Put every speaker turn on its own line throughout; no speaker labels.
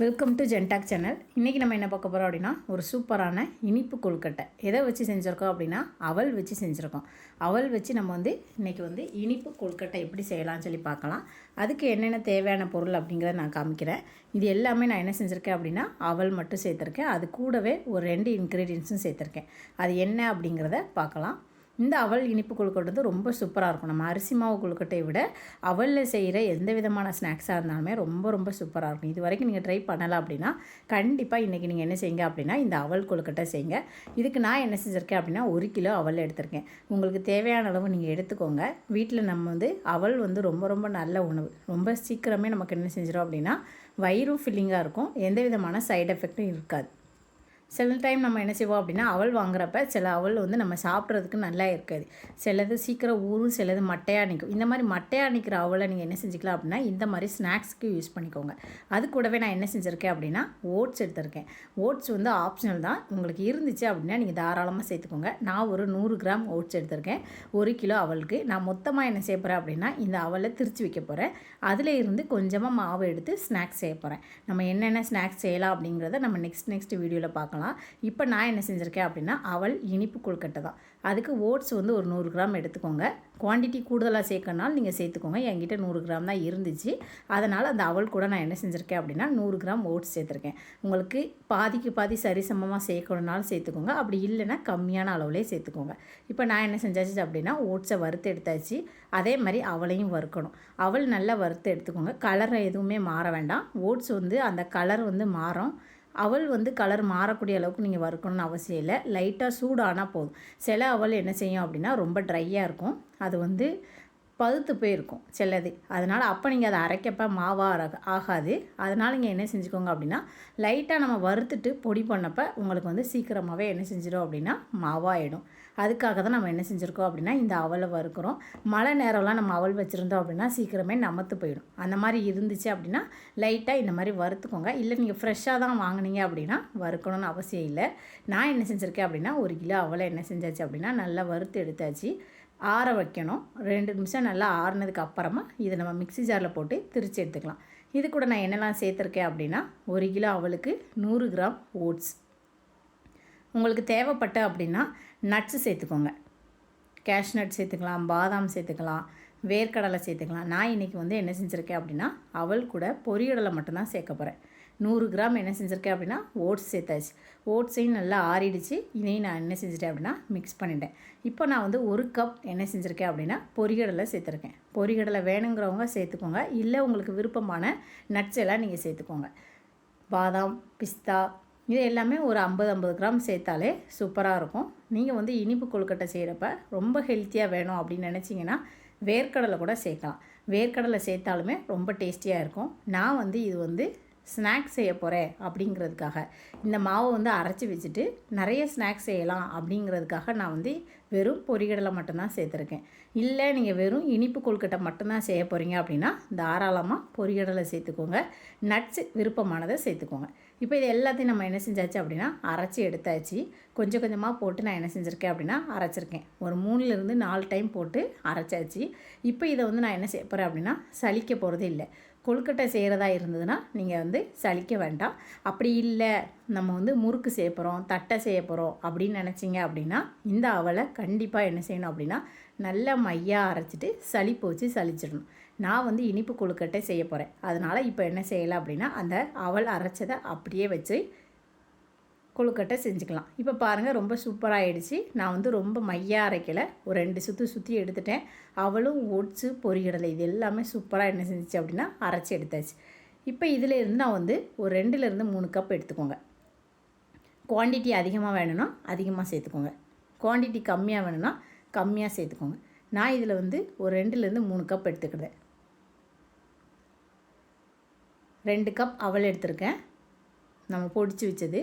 Welcome to ஜென்டாக் channel இன்றைக்கி நம்ம என்ன பார்க்க போகிறோம் அப்படின்னா ஒரு சூப்பரான இனிப்பு கொழுக்கட்டை. எதை வச்சு செஞ்சுருக்கோம் அப்படின்னா அவல் வச்சு செஞ்சுருக்கோம். அவல் வச்சு நம்ம வந்து இன்றைக்கி வந்து இனிப்பு கொழுக்கட்டை எப்படி செய்யலாம்னு சொல்லி பார்க்கலாம். அதுக்கு என்னென்ன தேவையான பொருள் அப்படிங்கிறத நான் காமிக்கிறேன். இது எல்லாமே நான் என்ன செஞ்சுருக்கேன் அப்படின்னா அவல் மட்டும் சேர்த்துருக்கேன். அது கூடவே ஒரு ரெண்டு இன்க்ரீடியன்ஸும் சேர்த்துருக்கேன். அது என்ன அப்படிங்கிறத பார்க்கலாம். இந்த அவல் இனிப்பு கொழுக்கட்டை வந்து ரொம்ப சூப்பராக இருக்கும். நம்ம அரிசி மாவு கொழுக்கட்டையை விட அவலில் செய்கிற எந்த விதமான ஸ்நாக்ஸாக இருந்தாலுமே ரொம்ப ரொம்ப சூப்பராக இருக்கும். இது வரைக்கும் நீங்கள் ட்ரை பண்ணலாம் அப்படின்னா கண்டிப்பாக இன்றைக்கி நீங்கள் என்ன செய்யுங்க அப்படின்னா இந்த அவல் கொழுக்கட்டை செய்யுங்க. இதுக்கு நான் என்ன செஞ்சுருக்கேன் அப்படின்னா ஒரு கிலோ அவல் எடுத்திருக்கேன். உங்களுக்கு தேவையான அளவு நீங்கள் எடுத்துக்கோங்க. வீட்டில் நம்ம வந்து அவல் வந்து ரொம்ப ரொம்ப நல்ல உணவு. ரொம்ப சீக்கிரமே நமக்கு என்ன செஞ்சிடும் அப்படின்னா வயிறும் ஃபில்லிங்காக இருக்கும். எந்த விதமான சைடு எஃபெக்ட்டும் இருக்காது. சில டைம் நம்ம என்ன செய்வோம் அப்படின்னா அவள் வாங்குறப்ப சில அவள் வந்து நம்ம சாப்பிட்றதுக்கு நல்லா இருக்காது. சிலது சீக்கிரம் ஊறும் சிலது மட்டையாக நிற்கும் இந்த மாதிரி மட்டையாக நிற்கிற அவளை நீங்கள் என்ன செஞ்சுக்கலாம் அப்படின்னா இந்த மாதிரி ஸ்நாக்ஸ்க்கு யூஸ் பண்ணிக்கோங்க. அது கூடவே நான் என்ன செஞ்சுருக்கேன் அப்படின்னா ஓட்ஸ் எடுத்திருக்கேன். ஓட்ஸ் வந்து ஆப்ஷனல் தான். உங்களுக்கு இருந்துச்சு அப்படின்னா நீங்கள் தாராளமாக சேர்த்துக்கோங்க. நான் ஒரு நூறு கிராம் ஓட்ஸ் எடுத்திருக்கேன். ஒரு கிலோ அவலுக்கு. நான் மொத்தமாக என்ன செய்ய போகிறேன் அப்படின்னா இந்த அவலை திருச்சி வைக்க போகிறேன் அதில் இருந்து கொஞ்சமாக மாவு எடுத்து ஸ்நாக்ஸ் செய்ய போகிறேன் நம்ம என்னென்ன ஸ்நாக்ஸ் செய்யலாம் அப்படிங்கிறத நம்ம நெக்ஸ்ட் நெக்ஸ்ட் வீடியோவில் பார்க்கலாம். இப்போ நான் என்ன செஞ்சுருக்கேன் அப்படின்னா அவள் இனிப்பு கொழுக்கட்டை தான். அதுக்கு ஓட்ஸ் வந்து ஒரு நூறு கிராம் எடுத்துக்கோங்க. குவான்டிட்டி கூடுதலாக சேர்க்கறனால நீங்கள் சேர்த்துக்கோங்க. என்கிட்ட நூறு கிராம் தான் இருந்துச்சு. அதனால் அந்த அவள் கூட நான் என்ன செஞ்சுருக்கேன் அப்படின்னா நூறு கிராம் ஓட்ஸ் சேர்த்துருக்கேன். உங்களுக்கு பாதிக்கு பாதி சரிசமமாக சேர்க்கணுனாலும் சேர்த்துக்கோங்க. அப்படி இல்லைன்னா கம்மியான அளவுலேயே சேர்த்துக்கோங்க. இப்போ நான் என்ன செஞ்சாச்சு அப்படின்னா ஓட்ஸை வறுத்து எடுத்தாச்சு. அதே மாதிரி அவளையும் வறுக்கணும். அவள் நல்லா வறுத்து எடுத்துக்கோங்க. கலர் எதுவுமே மாற வேண்டாம். ஓட்ஸ் வந்து அந்த கலர் வந்து மாறும். அவல் வந்து கலர் மாறக்கூடிய அளவுக்கு நீங்கள் வறுக்கணும்னு அவசியம் இல்லை. லைட்டாக சூடானால் போதும். சில அவல் என்ன செய்யும் அப்படின்னா ரொம்ப ட்ரையாக இருக்கும். அது வந்து பழுத்து போயிருக்கும் சிலது. அதனால் அப்போ நீங்கள் அதை அரைக்கப்ப மாவாக ஆகாது. அதனால் நீங்கள் என்ன செஞ்சுக்கோங்க அப்படின்னா லைட்டாக நம்ம வறுத்துட்டு பொடி பண்ணப்போ உங்களுக்கு வந்து சீக்கிரமாகவே என்ன செஞ்சிடும் அப்படின்னா மாவாயிடும் அதுக்காக தான் நம்ம என்ன செஞ்சுருக்கோம் அப்படின்னா இந்த அவலை வறுக்கிறோம். மழை நேரம்லாம் நம்ம அவல் வச்சுருந்தோம் அப்படின்னா சீக்கிரமே நமத்து போயிடும். அந்த மாதிரி இருந்துச்சு அப்படின்னா லைட்டாக இந்த மாதிரி வறுத்துக்கோங்க. இல்லை நீங்கள் ஃப்ரெஷ்ஷாக தான் வாங்கினீங்க அப்படின்னா வறுக்கணும்னு அவசியம் இல்லை. நான் என்ன செஞ்சுருக்கேன் அப்படின்னா ஒரு கிலோ அவலை என்ன செஞ்சாச்சு அப்படின்னா நல்லா வறுத்து எடுத்தாச்சு. ஆற வைக்கணும். ரெண்டு நிமிஷம் நல்லா ஆறுனதுக்கு அப்புறமா இதை நம்ம மிக்ஸி ஜாரில் போட்டு திரிச்சு எடுத்துக்கலாம். இது கூட நான் என்னெல்லாம் சேர்த்துருக்கேன் அப்படின்னா ஒரு கிலோ அவளுக்கு நூறு கிராம் ஓட்ஸ். உங்களுக்கு தேவைப்பட்ட அப்படின்னா நட்ஸு சேர்த்துக்கோங்க. கேஷ்நட் சேர்த்துக்கலாம் பாதாம் சேர்த்துக்கலாம் வேர்க்கடலை சேர்த்துக்கலாம். நான் இன்றைக்கி வந்து என்ன செஞ்சுருக்கேன் அப்படின்னா அவள் கூட பொரியடலை மட்டும்தான் சேர்க்க போகிறேன் நூறு கிராம் என்ன செஞ்சுருக்கேன் அப்படின்னா ஓட்ஸ் சேர்த்தாச்சு. ஓட்ஸையும் நல்லா ஆறிடுச்சு. இதையும் நான் என்ன செஞ்சுட்டேன் அப்படின்னா மிக்ஸ் பண்ணிட்டேன். இப்போ நான் வந்து ஒரு கப் என்ன செஞ்சுருக்கேன் அப்படின்னா பொரிகடலை சேர்த்துருக்கேன். பொரிகடலை வேணுங்கிறவங்க சேர்த்துக்கோங்க. இல்லை உங்களுக்கு விருப்பமான நட்ஸ் எல்லாம் நீங்கள் சேர்த்துக்கோங்க. பாதாம் பிஸ்தா இது எல்லாமே ஒரு ஐம்பது ஐம்பது கிராம் சேர்த்தாலே சூப்பராக இருக்கும். நீங்கள் வந்து இனிப்பு கொழுக்கட்டை செய்கிறப்ப ரொம்ப ஹெல்த்தியாக வேணும் அப்படின்னு நினச்சிங்கன்னா வேர்க்கடலை கூட சேர்க்கலாம். வேர்க்கடலை சேர்த்தாலுமே ரொம்ப டேஸ்டியாக இருக்கும். நான் வந்து இது வந்து ஸ்நாக்ஸ் செய்ய போகிறேன் அப்படிங்கிறதுக்காக. இந்த மாவை வந்து அரைச்சி வச்சுட்டு நிறைய ஸ்நாக்ஸ் செய்யலாம் அப்படிங்கிறதுக்காக நான் வந்து வெறும் பொரிகடலை மட்டும்தான் சேர்த்துருக்கேன். இல்லை நீங்கள் வெறும் இனிப்பு கொழுக்கட்டை மட்டும்தான் செய்ய போகிறீங்க அப்படின்னா தாராளமாக பொரிகடலை சேர்த்துக்கோங்க. நட்ஸ் விருப்பமானதை சேர்த்துக்கோங்க. இப்போ இது எல்லாத்தையும் நம்ம என்ன செஞ்சாச்சு அப்படின்னா அரைச்சி எடுத்தாச்சு. கொஞ்சம் கொஞ்சமாக போட்டு நான் என்ன செஞ்சுருக்கேன் அப்படின்னா அரைச்சிருக்கேன். ஒரு மூணுலேருந்து நாலு டைம் போட்டு அரைச்சாச்சு. இப்போ இதை வந்து நான் என்ன செய்ய போகிறேன் அப்படின்னா சலிக்க போகிறதே இல்லை கொழுக்கட்டை செய்கிறதா இருந்ததுன்னா நீங்கள் வந்து சலிக்க வேண்டாம். அப்படி இல்லை நம்ம வந்து முறுக்கு செய்ய போகிறோம் தட்டை செய்ய போகிறோம் அப்படின்னு நினச்சிங்க அப்படின்னா இந்த அவலை கண்டிப்பாக என்ன செய்யணும் அப்படின்னா நல்லா மையாக அரைச்சிட்டு சளிப்பு வச்சு சளிச்சிடணும். நான் வந்து இனிப்பு கொழுக்கட்டை செய்ய போகிறேன் அதனால் இப்போ என்ன செய்யலாம் அப்படின்னா அந்த அவல் அரைச்சதை அப்படியே வச்சு கொழுக்கட்டை செஞ்சுக்கலாம். இப்போ பாருங்கள் ரொம்ப சூப்பராகிடுச்சு நான் வந்து ரொம்ப மையாக அரைக்கலை. ஒரு ரெண்டு சுற்றி சுற்றி எடுத்துட்டேன். அவளும் ஓட்ஸு பொரிகடலை இது எல்லாமே சூப்பராக என்ன செஞ்சிச்சு அப்படின்னா அரைச்சி எடுத்தாச்சு. இப்போ இதிலேருந்து நான் வந்து ஒரு ரெண்டுலேருந்து மூணு கப் எடுத்துக்கோங்க. குவான்டிட்டி அதிகமாக வேணும்னா அதிகமாக சேர்த்துக்கோங்க. குவான்டிட்டி கம்மியாக வேணும்னா கம்மியாக சேர்த்துக்கோங்க. நான் இதில் வந்து ஒரு ரெண்டுலேருந்து மூணு கப் எடுத்துக்கிறேன். ரெண்டு கப் அவல் எடுத்திருக்கேன். நம்ம பொடிச்சு வச்சது.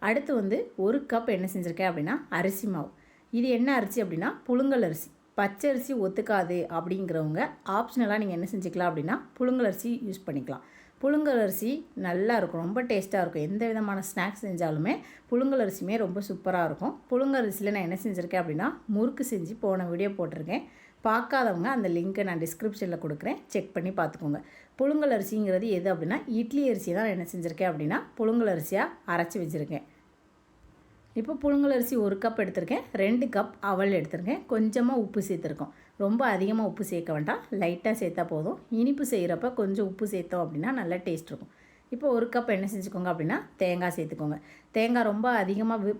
அடுத்து வந்து ஒரு கப் என்ன செஞ்சுருக்கேன் அப்படின்னா அரிசி மாவு. இது என்ன அரிசி அப்படின்னா புழுங்கல் அரிசி. பச்சை அரிசி ஒத்துக்காது அப்படிங்கிறவங்க ஆப்ஷனலாக நீங்கள் என்ன செஞ்சுக்கலாம் அப்படின்னா புழுங்கல் அரிசி யூஸ் பண்ணிக்கலாம். புழுங்கல் அரிசி நல்லா இருக்கும் ரொம்ப டேஸ்ட்டாக இருக்கும். எந்த விதமான ஸ்நாக்ஸ் செஞ்சாலுமே புழுங்கல் அரிசியுமே ரொம்ப சூப்பராக இருக்கும். புழுங்கல் அரிசியில் நான் என்ன செஞ்சுருக்கேன் அப்படின்னா முறுக்கு செஞ்சு போன வீடியோ போட்டிருக்கேன். பார்க்காதவங்க அந்த லிங்க்கை நான் டிஸ்கிரிப்ஷனில் கொடுக்குறேன். செக் பண்ணி பார்த்துக்கோங்க. புழுங்கல் அரிசிங்கிறது எது அப்படின்னா இட்லி அரிசி தான் என்ன செஞ்சுருக்கேன் அப்படின்னா புழுங்கல் அரிசியாக அரைச்சி வச்சுருக்கேன். இப்போ புழுங்கல் அரிசி ஒரு கப் எடுத்திருக்கேன் ரெண்டு கப் அவல் எடுத்திருக்கேன். கொஞ்சமாக உப்பு சேர்த்துருக்கோம். ரொம்ப அதிகமாக உப்பு சேர்க்க வேண்டாம் லைட்டாக சேர்த்தா போதும். இனிப்பு செய்கிறப்ப கொஞ்சம் உப்பு சேர்த்தோம் அப்படின்னா நல்லா டேஸ்ட் இருக்கும். இப்போ ஒரு கப் என்ன செஞ்சுக்கோங்க அப்படின்னா தேங்காய் சேர்த்துக்கோங்க. தேங்காய் ரொம்ப அதிகமாக வி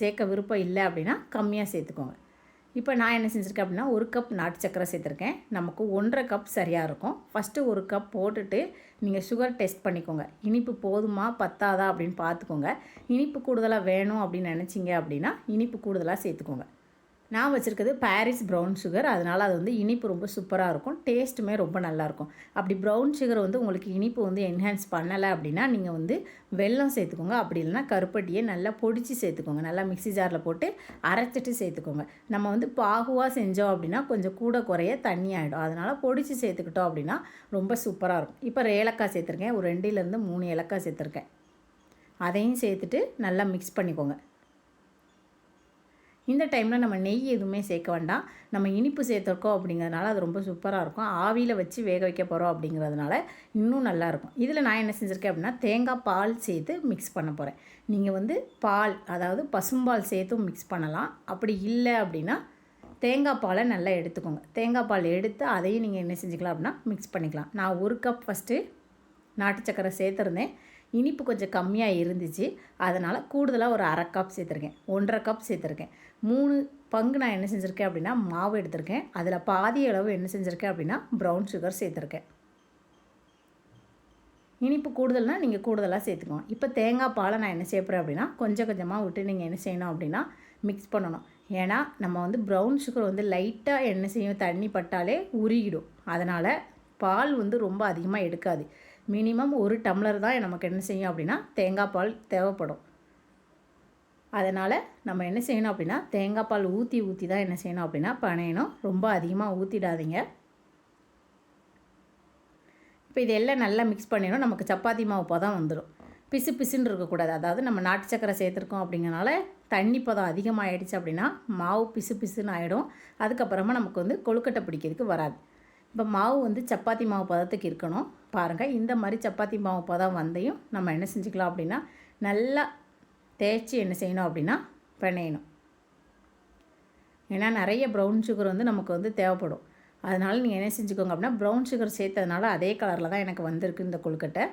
சேர்க்க விருப்பம் இல்லை அப்படின்னா கம்மியாக சேர்த்துக்கோங்க. இப்போ நான் என்ன செஞ்சுருக்கேன் அப்படின்னா ஒரு கப் நாட்டு சக்கரை சேர்த்துருக்கேன். நமக்கு ஒன்றரை கப் சரியாக இருக்கும். ஃபஸ்ட்டு ஒரு கப் போட்டுட்டு நீங்கள் சுகர் டெஸ்ட் பண்ணிக்கோங்க. இனிப்பு போதுமா பத்தாதா அப்படின்னு பார்த்துக்கோங்க. இனிப்பு கூடுதலாக வேணும் அப்படின்னு நினச்சிங்க அப்படின்னா இனிப்பு கூடுதலாக சேர்த்துக்கோங்க. நான் வச்சுருக்கிறது பாரிஸ் ப்ரௌன் சுகர் அதனால் அது வந்து இனிப்பு ரொம்ப சூப்பராக இருக்கும். டேஸ்ட்டுமே ரொம்ப நல்லாயிருக்கும் அப்படி ப்ரௌன் சுகர் வந்து உங்களுக்கு இனிப்பு வந்து என்ஹான்ஸ் பண்ணலை அப்படின்னா நீங்கள் வந்து வெல்லம் சேர்த்துக்கோங்க. அப்படி இல்லைனா கருப்பட்டியை நல்லா பொடிச்சு சேர்த்துக்கோங்க. நல்லா மிக்ஸி ஜாரில் போட்டு அரைச்சிட்டு சேர்த்துக்கோங்க. நம்ம வந்து பாகுவாக செஞ்சோம் அப்படின்னா கொஞ்சம் கூட குறைய தண்ணி ஆகிடும் அதனால் பொடிச்சு சேர்த்துக்கிட்டோம் அப்படின்னா ரொம்ப சூப்பராக இருக்கும். இப்போ ஏலக்காய் சேர்த்துருக்கேன். ஒரு ரெண்டுலேருந்து மூணு ஏலக்காய் சேர்த்துருக்கேன். அதையும் சேர்த்துட்டு நல்லா மிக்ஸ் பண்ணிக்கோங்க. இந்த டைமில் நம்ம நெய் எதுவுமே சேர்க்க வேண்டாம். நம்ம இனிப்பு சேர்த்துருக்கோம் அப்படிங்கிறதுனால அது ரொம்ப சூப்பராக இருக்கும். ஆவியில் வச்சு வேக வைக்க போகிறோம் அப்படிங்கிறதுனால இன்னும் நல்லாயிருக்கும் இதில் நான் என்ன செஞ்சுருக்கேன் அப்படின்னா தேங்காய் பால் சேர்த்து மிக்ஸ் பண்ண போகிறேன் நீங்கள் வந்து பால் அதாவது பசும்பால் சேர்த்தும் மிக்ஸ் பண்ணலாம். அப்படி இல்லை அப்படின்னா தேங்காய் பாலை நல்லா எடுத்துக்கோங்க. தேங்காய் பால் எடுத்து அதையும் நீங்கள் என்ன செஞ்சுக்கலாம் அப்படின்னா மிக்ஸ் பண்ணிக்கலாம். நான் ஒரு கப் ஃபஸ்ட்டு நாட்டு சக்கரை சேர்த்துருந்தேன். இனிப்பு கொஞ்சம் கம்மியாக இருந்துச்சு. அதனால் கூடுதலாக ஒரு அரை கப் சேர்த்துருக்கேன். ஒன்றரை கப் சேர்த்துருக்கேன். மூணு பங்கு நான் என்ன செஞ்சுருக்கேன் அப்படின்னா மாவு எடுத்திருக்கேன். அதில் பாதி அளவு என்ன செஞ்சுருக்கேன் அப்படின்னா ப்ரௌன் சுகர் சேர்த்துருக்கேன். இனிப்பு கூடுதல்னால் நீங்கள் கூடுதலாக சேர்த்துக்கணும் இப்போ தேங்காய் பாலை நான் என்ன சேர்ப்பேன் அப்படின்னா கொஞ்சம் கொஞ்சமாக விட்டு நீங்கள் என்ன செய்யணும் அப்படின்னா மிக்ஸ் பண்ணணும். ஏன்னா நம்ம வந்து ப்ரௌன் சுகர் வந்து லைட்டாக என்ன செய்யும் தண்ணி பட்டாலே உருகிடும். அதனால் பால் வந்து ரொம்ப அதிகமாக எடுக்காது. மினிமம் ஒரு டம்ளர் தான் நமக்கு என்ன செய்யும் அப்படின்னா தேங்காய் பால் தேவைப்படும். அதனால் நம்ம என்ன செய்யணும் அப்படின்னா தேங்காய் பால் ஊற்றி ஊற்றி தான் என்ன செய்யணும் அப்படின்னா பனையணும். ரொம்ப அதிகமாக ஊற்றிடாதீங்க இப்போ இதெல்லாம் நல்லா மிக்ஸ் பண்ணிடணும். நமக்கு சப்பாத்தி மாவு பதம் வந்துடும் பிசு பிசுன்னு இருக்கக்கூடாது. அதாவது நம்ம நாட்டு சக்கரை சேர்த்துருக்கோம் அப்படிங்கிறனால தண்ணி பதம் அதிகமாகிடுச்சு அப்படின்னா மாவு பிசு பிசுன்னு ஆகிடும் அதுக்கப்புறமா நமக்கு வந்து கொழுக்கட்டை பிடிக்கிறதுக்கு வராது. இப்போ மாவு வந்து சப்பாத்தி மாவு பதத்துக்கு இருக்கணும். பாருங்கள் இந்த மாதிரி சப்பாத்தி மாவு பதம் வந்தையும் நம்ம என்ன செஞ்சுக்கலாம் அப்படின்னா நல்லா தேய்ச்சி என்ன செய்யணும் அப்படின்னா பிணையணும். ஏன்னா நிறைய ப்ரௌன் சுகர் வந்து நமக்கு வந்து தேவைப்படும். அதனால் நீங்கள் என்ன செஞ்சுக்கோங்க அப்படின்னா ப்ரௌன் சுகர் சேர்த்ததுனால அதே கலரில் தான் எனக்கு வந்திருக்கு இந்த கொழுக்கட்டை.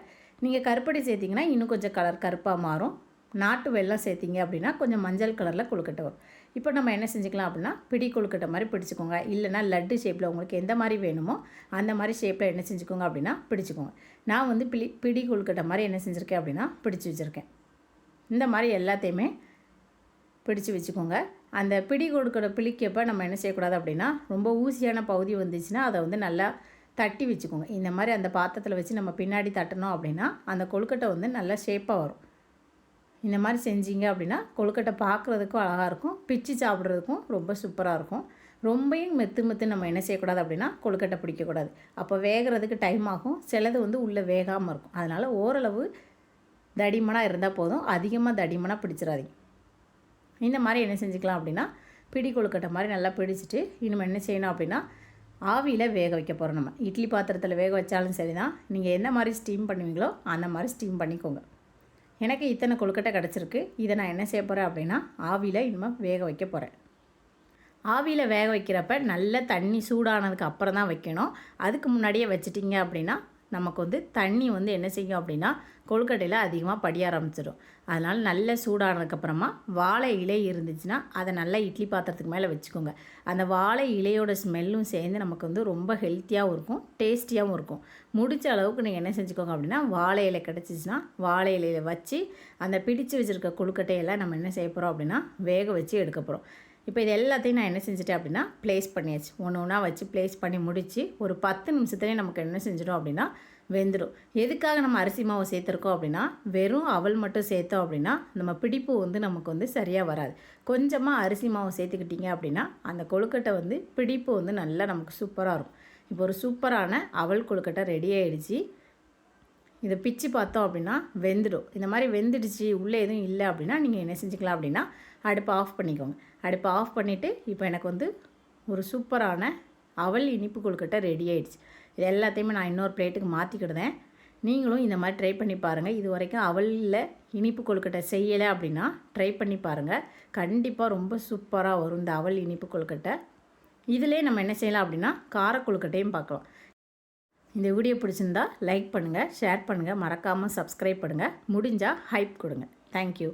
நீங்கள் கருப்படி சேர்த்திங்கன்னா இன்னும் கொஞ்சம் கலர் கருப்பாக மாறும். நாட்டு வெள்ளம் சேர்த்திங்க அப்படின்னா கொஞ்சம் மஞ்சள் கலரில் கொழுக்கட்டை வரும். இப்போ நம்ம என்ன செஞ்சுக்கலாம் அப்படின்னா பிடி கொழுக்கட்டை மாதிரி பிடிச்சிக்கோங்க. இல்லைனா லட்டு ஷேப்பில் உங்களுக்கு எந்த மாதிரி வேணுமோ அந்த மாதிரி ஷேப்பில் என்ன செஞ்சுக்கோங்க அப்படின்னா பிடிச்சிக்கோங்க. நான் வந்து பிடி பிடி கொழுக்கட்டை மாதிரி என்ன செஞ்சுருக்கேன் அப்படின்னா பிடிச்சி வச்சுருக்கேன். இந்த மாதிரி எல்லாத்தையுமே பிடிச்சி வச்சுக்கோங்க. அந்த பிடி கொடுக்கிற பிளிக்கப்போ நம்ம என்ன செய்யக்கூடாது அப்படின்னா ரொம்ப ஊசியான பகுதி வந்துச்சுன்னா அதை வந்து நல்லா தட்டி வச்சுக்கோங்க. இந்த மாதிரி அந்த பாத்திரத்தில் வச்சு நம்ம பின்னாடி தட்டினோம் அப்படின்னா அந்த கொழுக்கட்டை வந்து நல்லா ஷேப்பாக வரும். இந்த மாதிரி செஞ்சீங்க அப்படின்னா கொழுக்கட்டை பார்க்குறதுக்கும் அழகாக இருக்கும். பிச்சு சாப்பிட்றதுக்கும் ரொம்ப சூப்பராக இருக்கும். ரொம்பையும் மெத்து மெத்து நம்ம என்ன செய்யக்கூடாது அப்படின்னா கொழுக்கட்டை பிடிக்கக்கூடாது. அப்போ வேகிறதுக்கு டைம் ஆகும். சிலது வந்து உள்ளே வேகாமல் இருக்கும். அதனால் ஓரளவு தடிமனாக இருந்தால் போதும். அதிகமாக தடிமனாக பிடிச்சிடாதீங்க. இந்த மாதிரி என்ன செஞ்சுக்கலாம் அப்படின்னா பிடி கொழுக்கட்டை மாதிரி நல்லா பிடிச்சிட்டு இனிமேல் என்ன செய்யணும் அப்படின்னா ஆவியில் வேக வைக்க போகிறோம் நம்ம. இட்லி பாத்திரத்தில் வேக வச்சாலும் சரி தான் நீங்கள் என்ன மாதிரி ஸ்டீம் பண்ணுவீங்களோ அந்த மாதிரி ஸ்டீம் பண்ணிக்கோங்க. எனக்கு இத்தனை கொழுக்கட்டை கிடச்சிருக்கு. இதை நான் என்ன செய்ய போகிறேன் அப்படின்னா ஆவியில் இனிமேல் வேக வைக்க போகிறேன் ஆவியில் வேக வைக்கிறப்ப நல்ல தண்ணி சூடானதுக்கு அப்புறம் தான் வைக்கணும். அதுக்கு முன்னாடியே வச்சிட்டிங்க அப்படின்னா நமக்கு வந்து தண்ணி வந்து என்ன செய்யும் அப்படின்னா கொழுக்கட்டையில் அதிகமாக படிய ஆரம்பிச்சிடும் அதனால் நல்ல சூடானதுக்கப்புறமா வாழை இலை இருந்துச்சுன்னா அதை நல்லா இட்லி பாத்திரத்துக்கு மேலே வச்சுக்கோங்க. அந்த வாழை இலையோட ஸ்மெல்லும் சேர்ந்து நமக்கு வந்து ரொம்ப ஹெல்த்தியாகவும் இருக்கும் டேஸ்டியாகவும் இருக்கும். முடிச்ச அளவுக்கு நீங்கள் என்ன செஞ்சுக்கோங்க அப்படின்னா வாழை இலை கிடச்சிச்சின்னா வாழை இலையில் வச்சு அந்த பிடிச்சு வச்சுருக்க கொழுக்கட்டையெல்லாம் நம்ம என்ன செய்ய போகிறோம் அப்படின்னா வேக வச்சு எடுக்க போகிறோம் இப்போ இது எல்லாத்தையும் நான் என்ன செஞ்சுட்டேன் அப்படின்னா ப்ளேஸ் பண்ணியாச்சு. ஒன்று ஒன்றா வச்சு ப்ளேஸ் பண்ணி முடித்து ஒரு பத்து நிமிஷத்துலேயே நமக்கு என்ன செஞ்சிடும் அப்படின்னா வெந்துடும் எதுக்காக நம்ம அரிசி மாவு சேர்த்துருக்கோம் அப்படின்னா வெறும் அவல் மட்டும் சேர்த்தோம் அப்படின்னா நம்ம பிடிப்பு வந்து நமக்கு வந்து சரியாக வராது. கொஞ்சமாக அரிசி மாவு சேர்த்துக்கிட்டிங்க அப்படின்னா அந்த கொழுக்கட்டை வந்து பிடிப்பு வந்து நல்லா நமக்கு சூப்பராக இருக்கும். இப்போ ஒரு சூப்பரான அவல் கொழுக்கட்டை ரெடி ஆகிடுச்சு இதை பிச்சு பார்த்தோம் அப்படின்னா வெந்துடும். இந்த மாதிரி வெந்துடுச்சு உள்ளே எதுவும் இல்லை அப்படின்னா நீங்கள் என்ன செஞ்சுக்கலாம் அப்படின்னா அடுப்பை ஆஃப் பண்ணிக்கோங்க. அடுப்பை ஆஃப் பண்ணிவிட்டு இப்போ எனக்கு வந்து ஒரு சூப்பரான அவல் இனிப்பு கொழுக்கட்டை ரெடி ஆகிடுச்சு இது எல்லாத்தையுமே நான் இன்னொரு பிளேட்டுக்கு மாற்றிக்கிடுதேன் நீங்களும் இந்த மாதிரி ட்ரை பண்ணி பாருங்கள் இது வரைக்கும் அவலில் இனிப்பு கொழுக்கட்டை செய்யலை அப்படின்னா ட்ரை பண்ணி பாருங்கள் கண்டிப்பாக ரொம்ப சூப்பராக வரும் இந்த அவல் இனிப்பு கொழுக்கட்டை. இதிலே நம்ம என்ன செய்யலாம் அப்படின்னா கார கொழுக்கட்டையும் பார்க்கலாம். இந்த வீடியோ பிடிச்சிருந்தா லைக் பண்ணுங்கள் ஷேர் பண்ணுங்கள் மறக்காமல் சப்ஸ்கிரைப் பண்ணுங்கள் முடிஞ்சால் ஹைப் கொடுங்க. தேங்க்யூ